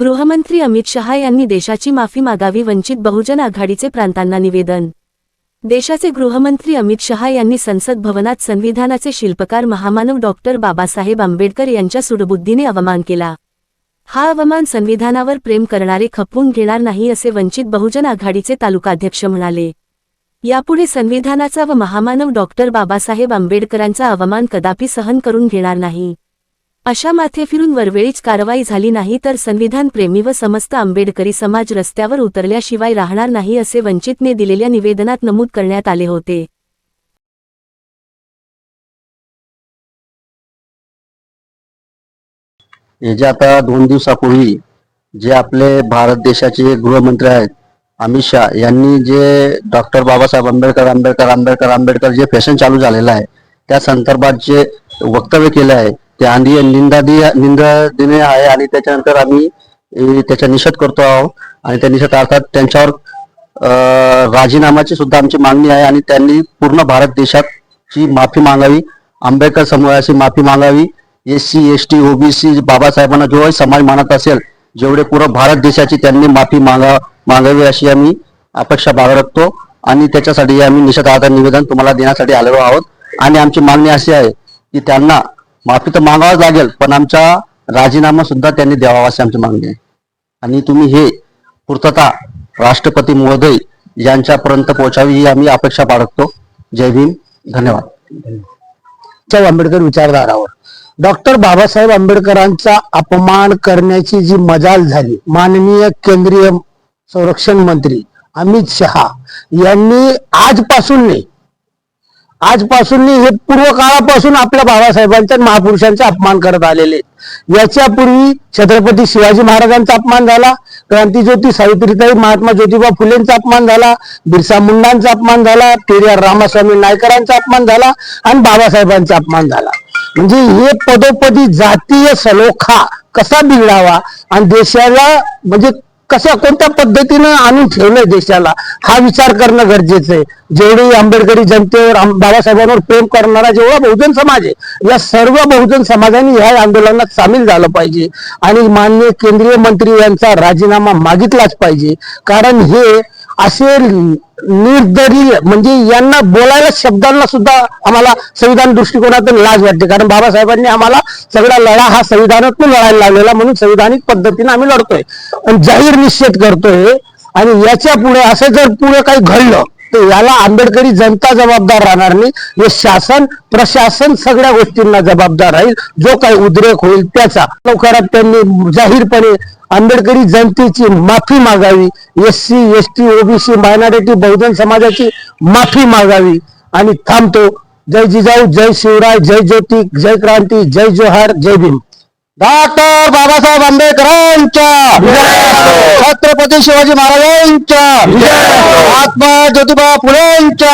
गृहमंत्री अमित शहा यांनी देशाची माफी मागावी वंचित बहुजन आघाडीचे प्रांतांना निवेदन. देशाचे गृहमंत्री अमित शहा यांनी संसद भवनात संविधानाचे शिल्पकार महामानव डॉक्टर बाबासाहेब आंबेडकर यांच्या सुडबुद्धीने अवमान केला. हा अवमान संविधानावर प्रेम करणारे खपवून घेणार नाही असे वंचित बहुजन आघाडीचे तालुकाध्यक्ष म्हणाले. यापुढे संविधानाचा व महामानव डॉक्टर बाबासाहेब आंबेडकरांचा अवमान कदापि सहन करून घेणार नाही. अशा माथे फिरून वरवेळीच कारवाई झाली नाही तर संविधान प्रेमी व समस्त आंबेडकरी समाज रस्त्यावर उतरल्याशिवाय राहणार नाही असे वंचितने दिलेल्या निवेदनात नमूद करण्यात आले होते. हे जे आता दोन दिवसापूर्वी जे आपले भारत देशाचे गृहमंत्री आहेत अमित शहा यांनी जे डॉक्टर बाबासाहेब आंबेडकर आंबेडकर आंबेडकर आंबेडकर जे फॅशन चालू झालेलं आहे त्या संदर्भात जे वक्तव्य केलं आहे ते आधी निंदादी निंदनीय आहे आणि त्याच्यानंतर आम्ही त्याचा निषेध करतो आहोत. आणि त्या निषेध अर्थात त्यांच्यावर अं, राजीनामाची सुद्धा आमची मागणी आहे आणि त्यांनी पूर्ण भारत देशाची माफी मागावी. आंबेडकर समूहाची माफी मागावी. S C S T OBC बाबासाहेबांना जो समाज मानत असेल जेवढे पूर्ण भारत देशाची त्यांनी माफी मागा मागावी अशी आम्ही अपेक्षा बाळगतो. आणि त्याच्यासाठी आम्ही निषेधार्थ निवेदन तुम्हाला देण्यासाठी आलेलो आहोत. आणि आमची मागणी अशी आहे की त्यांना माफी तर मागावाच लागेल पण आमचा राजीनामा सुद्धा त्यांनी द्यावा अशी आमची मागणी आहे. आणि तुम्ही हे पूर्तता राष्ट्रपती महोदय यांच्यापर्यंत पोहोचावी ही आम्ही अपेक्षा बाळगतो. जय भीम. धन्यवाद. आंबेडकर विचारधारावर. डॉक्टर बाबासाहेब आंबेडकरांचा अपमान करण्याची जी मजाल झाली माननीय केंद्रीय संरक्षण मंत्री अमित शहा यांनी आजपासून नाही आजपासून हे पूर्व काळापासून आपल्या बाबासाहेबांच्या महापुरुषांचा अपमान करत आलेले याच्यापूर्वी छत्रपती शिवाजी महाराजांचा अपमान झाला क्रांतीज्योती सावित्रीताई महात्मा ज्योतिबा फुलेंचा अपमान झाला बिरसा मुंडांचा अपमान झाला पेरियार रामास्वामी नायकरांचा अपमान झाला आणि बाबासाहेबांचा अपमान झाला. म्हणजे हे पदोपदी जातीय सलोखा कसा बिघडावा आणि देशाला म्हणजे कशा कोणत्या पद्धतीनं आणून ठेवलंय देशाला? हा विचार करणं गरजेचं आहे. जेवढी आंबेडकरी जनतेवर बाबासाहेबांवर प्रेम करणारा जेवढा बहुजन समाज आहे या सर्व बहुजन समाजाने ह्या आंदोलनात सामील झालं पाहिजे. आणि माननीय केंद्रीय मंत्री यांचा राजीनामा मागितलाच पाहिजे. कारण हे असे निर्दलीय म्हणजे यांना बोलायला शब्दांना सुद्धा आम्हाला संविधान दृष्टिकोनातून लाज वाटते. कारण बाबासाहेबांनी आम्हाला सगळा लढा हा संविधानातून लढायला लागलेला म्हणून संविधानिक पद्धतीने आम्ही लढतोय. आणि जाहीर निषेध करतोय आणि याच्यापुढे असं जर पुढे काही घडलं तर याला आंबेडकरी जनता जबाबदार राहणार नाही. हे शासन प्रशासन सगळ्या गोष्टींना जबाबदार राहील. जो काही उद्रेक होईल त्याचा. लवकरात त्यांनी जाहीरपणे आंबेडकरी जनतेची माफी मागावी. S C S T OBC minority Bahujan समाजाची माफी मागावी. आणि थांबतो. जय जिजाऊ जय शिवराय जय ज्योती जय क्रांती जय जोहार जय भीम. डॉक्टर बाबासाहेब आंबेडकरांच्या. छत्रपती शिवाजी महाराजांच्या. महात्मा ज्योतिबा फुलेंच्या.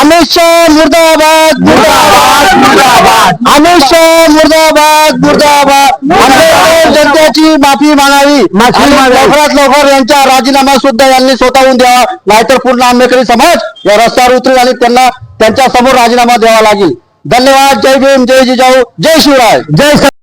अमित शहा मुर्दाबाद मुर्दाबाद. अमित शहा मुर्दाबाद मुर्दाबाद. आंबेडकर जनतेची माफी मागावी. लवकरात लवकर यांचा राजीनामा सुद्धा यांनी स्वतःहून द्यावा. नाहीतर पूर्ण आंबेडकरी समाज या रस्त्यावर उतरेल आणि त्यांना त्यांच्यासमोर राजीनामा द्यावा लागेल. धन्यवाद. जय भीम जय जिजाऊ जय शिवराय. जय